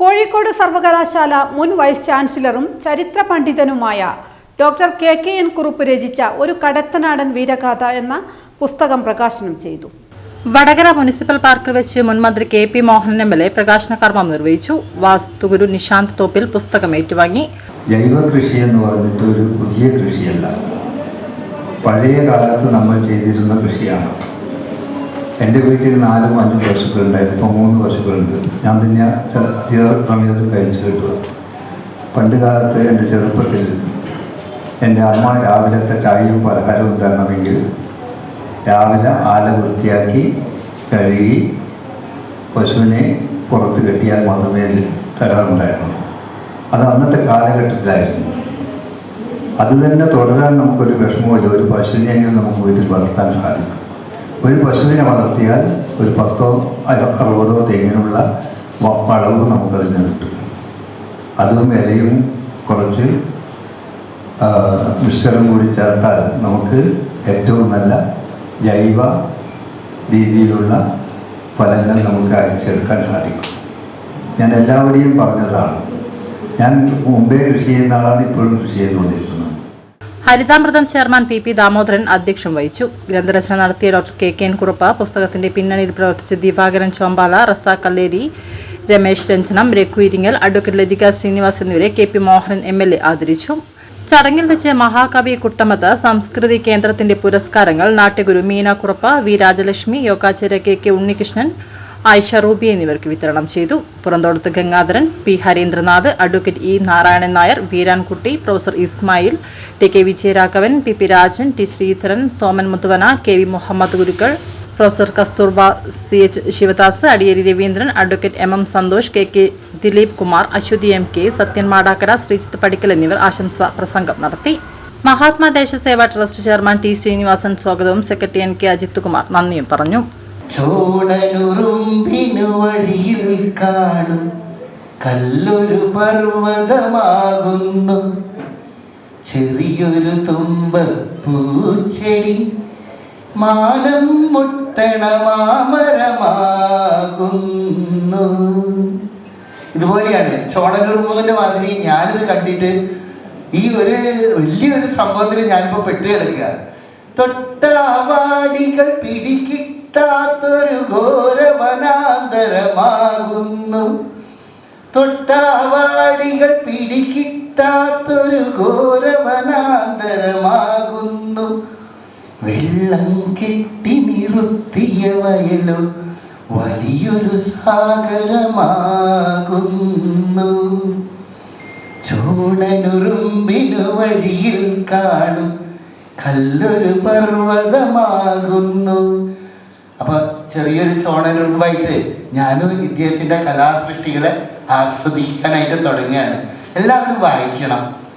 കോഴിക്കോട് സർവകലാശാല മുൻ വൈസ് ചാൻസലറും ചരിത്ര പണ്ഡിതനുമായ doctor K K N Kurup രചിച്ച ഒരു കടത്തനാടൻ വീരഗാഥ എന്ന പുസ്തകം പ്രകാശനം ചെയ്തു. വടകര മുനിസിപ്പൽ പാർക്കിൽ വെച്ച് മുൻ മന്ത്രി K P Mohanan M L A പ്രകാശന കർമ്മം നിർവഹിച്ചു. വാസ്തുഗുരു നിശാന്ത് തോപ്പിൽ പുസ്തകം ഏറ്റുവാങ്ങി. ജൈവ കൃഷി എന്ന് പറഞ്ഞിട്ട് ഒരു പുതിയ കൃഷിയല്ല. പഴയ കാലത്ത് നമ്മൾ ചെയ്തിരുന്ന കൃഷിയാണ്. എന്റെ വീട്ടിൽ നാലും അഞ്ചും പശുക്കളുണ്ടായിരുന്നു ഇപ്പോൾ മൂന്ന് പശുക്കളുണ്ട് ഞാൻ പിന്നെ ചെറിയ സമയത്ത് കഴിച്ചു കിട്ടുക. പണ്ട് കാലത്ത് എന്റെ ചെറുപ്പത്തിൽ എന്റെ അമ്മ രാവിലത്തെ ചായയും പലഹാരവും തരണമെങ്കിൽ രാവിലെ ആല വൃത്തിയാക്കി കഴുകി പശുവിനെ പുറത്ത് കെട്ടിയാൽ മാത്രമേ തരാറുണ്ടായിരുന്നു അത് അന്നത്തെ കാലഘട്ടത്തിലായിരുന്നു. അത് തന്നെ തുടരാൻ നമുക്കൊരു വിഷമമില്ല ഒരു പശുവിനെയെങ്കിലും നമുക്ക് വീട്ടിൽ വളർത്താൻ സാധിക്കും. ഒരു പശുവിനെ വളർത്തിയാൽ ഒരു പത്തോ അറുപതോ തേങ്ങിനുള്ള വളവ് നമുക്കതിൽ നിന്ന് കിട്ടും. അതും വിലയും കുറച്ച് മിശ്രം കൂടി ചേർത്താൽ നമുക്ക് ഏറ്റവും നല്ല ജൈവ രീതിയിലുള്ള ഫലങ്ങൾ നമുക്ക് അയച്ചെടുക്കാൻ സാധിക്കും. ഞാൻ എല്ലാവരെയും പറഞ്ഞതാണ്. ഞാൻ മുമ്പേ കൃഷി ചെയ്യുന്ന ആളാണ് ഇപ്പോഴും കൃഷി ചെയ്തുകൊണ്ടിരിക്കുന്നത്. Harithamrutham chairman P P Damodaran അധ്യക്ഷം വഹിച്ചു. ഗ്രന്ഥരചന നടത്തിയ doctor K K N Kurup പുസ്തകത്തിന്റെ പിന്നണിയിൽ പ്രവർത്തിച്ച ദിവാകരൻ ചോമ്പാല റസാഖ് കല്ലേരി രമേശ് രഞ്ജനം രഘു ഇരിങ്ങൽ അഡ്വക്കേറ്റ് ലതിക ശ്രീനിവാസ് എന്നിവരെ K P Mohanan M L A ആദരിച്ചു. ചടങ്ങിൽ വെച്ച് മഹാകവി കുട്ടമത്ത് സംസ്കൃതി കേന്ദ്രത്തിന്റെ പുരസ്കാരങ്ങൾ നാട്യഗുരു Meena Kurup V Rajalakshmi യോഗാചാര്യ K K Unnikrishnan Ayisha Ruby എന്നിവർക്ക് വിതരണം ചെയ്തു. Puranthodath Gangadharan P Harindranath advocate E Narayanan Nair Veerankutty professor Ismail T K Vijayaraghavan P P Rajan T Sreedharan Soman Muthuvana K V Muhammed Gurukkal professor Kasturba C H Sivadas Adiyeri Raveendran advocate M M Santhosh K K Dileep Kumar Aswathy M K Sathyan Madakkara Sreejith Padikkal എന്നിവർ ആശംസ പ്രസംഗം നടത്തി. Mahatma Desaseva trust chairman T Sreenivasan സ്വാഗതവും secretary N K Ajith Kumar നന്ദിയും പറഞ്ഞു. ചോടനുറുമ്പിനു വഴിയിൽ കാണും. കല്ലൊരു പർവതമാകുന്നു. ചെറിയൊരു തുമ്പ പൂച്ചെടി മാനം മുട്ടണ മാമരമാകുന്നു. ഇതുപോലെയാണ് ചോടനുറുമ്പിന്റെ മാതിരി ഞാനിത് കണ്ടിട്ട് ഈ ഒരു വലിയൊരു സംഭവത്തിൽ ഞാനിപ്പോ പെട്ട് കിടക്കുക തൊട്ടാവാടികൾ പിടികിട്ടാത്തൊരു ഘോരവനാന്തരമാകുന്നു. തൊട്ടാവാടികൾ പിടികിട്ടാത്തൊരു ഘോരവനാന്തരമാകുന്നു. വെള്ളം കെട്ടി നിറുത്തിയ വയലും വലിയൊരു സാഗരമാകുന്നു. ചൂടനുറുമ്പിനു വഴിയിൽ കാണും കല്ലൊരു പർവതമാകുന്നു. അപ്പൊ ചെറിയൊരു ചോണനുറുമ്പായിട്ട് ഞാനും ഇദ്ദേഹത്തിന്റെ കലാസൃഷ്ടികളെ ആസ്വദിക്കാനായിട്ട് തുടങ്ങുകയാണ്. എല്ലാവരും വായിക്കണം.